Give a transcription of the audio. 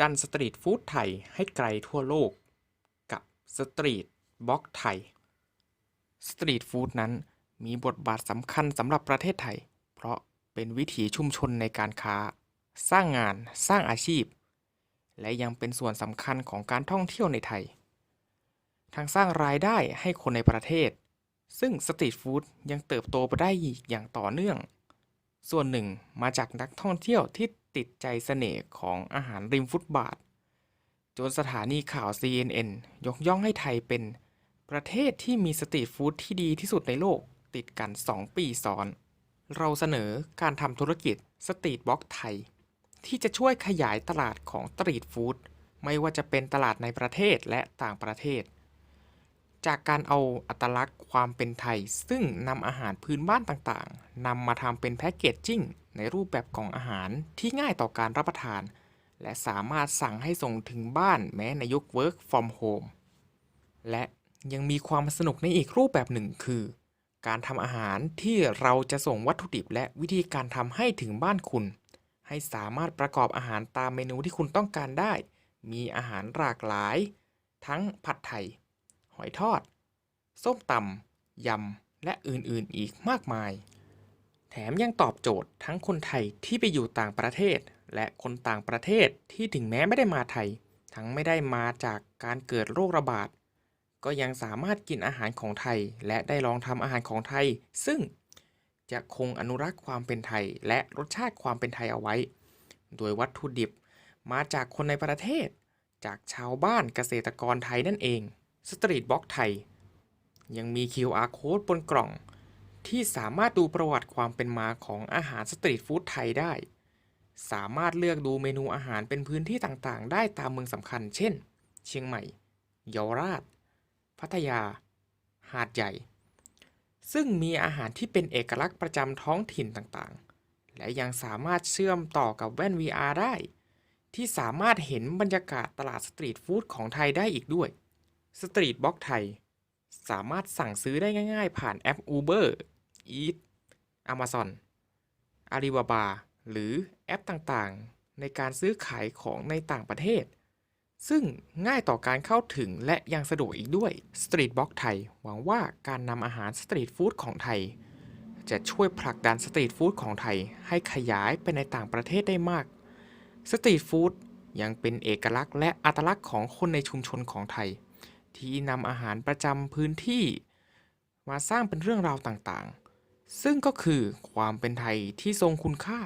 ดันสตรีทฟู้ดไทยให้ไกลทั่วโลก กับสตรีทบล็อกไทย สตรีทฟู้ดนั้นมีบทบาทสำคัญสำหรับประเทศไทย เพราะเป็นวิถีชุมชนในการค้า สร้างงานสร้างอาชีพ และยังเป็นส่วนสำคัญของการท่องเที่ยวในไทย ทั้งสร้างรายได้ให้คนในประเทศ ซึ่งสตรีทฟู้ดยังเติบโตไปได้อย่างต่อเนื่อง ส่วนหนึ่งมาจากนักท่องเที่ยวที่ติดใจเสน่ห์ของอาหารริมฟุตบาท จนสถานีข่าว CNN ยกย่องให้ไทยเป็นประเทศที่มีสตรีทฟู้ดที่ดีที่สุดในโลกติดกัน 2 ปีซ้อน เราเสนอการทำธุรกิจสตรีทบล็อกไทย ที่จะช่วยขยายตลาดของสตรีทฟู้ดไม่ว่าจะเป็นตลาดในประเทศและต่างประเทศ จากการเอาอัตลักษณ์ความเป็นไทย ซึ่งนำอาหารพื้นบ้านต่างๆนำมาทำเป็นแพ็กเกจจิ้งในรูปแบบกล่องอาหารที่ง่ายต่อการรับประทาน และสามารถสั่งให้ส่งถึงบ้านแม้ในยุค Work from Home และยังมีความสนุกในอีกรูปแบบหนึ่งคือ การทำอาหารที่เราจะส่งวัตถุดิบและวิธีการทำให้ถึงบ้านคุณ ให้สามารถประกอบอาหารตามเมนูที่คุณต้องการได้ มีอาหารหลากหลาย ทั้งผัดไทย อยทอด ส้มตำยำ และอื่นๆอีกมากมาย แถมยังตอบโจทย์ทั้งคนไทยที่ไปอยู่ต่างประเทศ และคนต่างประเทศที่ถึงแม้ไม่ได้มาไทย ทั้งไม่ได้มาจากการเกิดโรคระบาด ก็ยังสามารถกินอาหารของไทย และได้ลองทำอาหารของไทย ซึ่งจะคงอนุรักษ์ความเป็นไทย และรสชาติความเป็นไทยเอาไว้ โดยวัตถุดิบมาจากคนในประเทศ จากชาวบ้านเกษตรกรไทยนั่นเอง สตรีทบล็อกไทย ยังมี QR code บนกล่อง ที่สามารถดูประวัติความเป็นมาของอาหารสตรีทฟู้ดไทยได้ สามารถเลือกดูเมนูอาหารเป็นพื้นที่ต่างๆ ได้ตามเมืองสำคัญ เช่น เชียงใหม่เยาวราช พัทยา หาดใหญ่ ซึ่งมีอาหารที่เป็นเอกลักษณ์ประจำท้องถิ่นต่างๆ และยังสามารถเชื่อมต่อกับแว่น VR ได้ ที่สามารถเห็นบรรยากาศตลาดสตรีทฟู้ดของไทยได้อีกด้วย สตรีทบล็อกไทย สามารถสั่งซื้อได้ง่ายๆ ผ่านแอป Uber Eats Amazon Alibaba หรือแอปต่างๆ ในการซื้อขายของในต่างประเทศ ซึ่งง่ายต่อการเข้าถึงและยังสะดวกอีกด้วย Street Box ไทย หวังว่าการนำอาหารสตรีทฟู้ดของไทย จะช่วยผลักดันสตรีทฟู้ดของไทย ให้ขยายไปในต่างประเทศได้มาก สตรีทฟู้ดยังเป็นเอกลักษณ์และอัตลักษณ์ของคนในชุมชนของไทย ที่นำอาหารประจำพื้นที่ มาสร้างเป็นเรื่องราวต่างๆ ซึ่งก็คือความเป็นไทยที่ทรงคุณค่า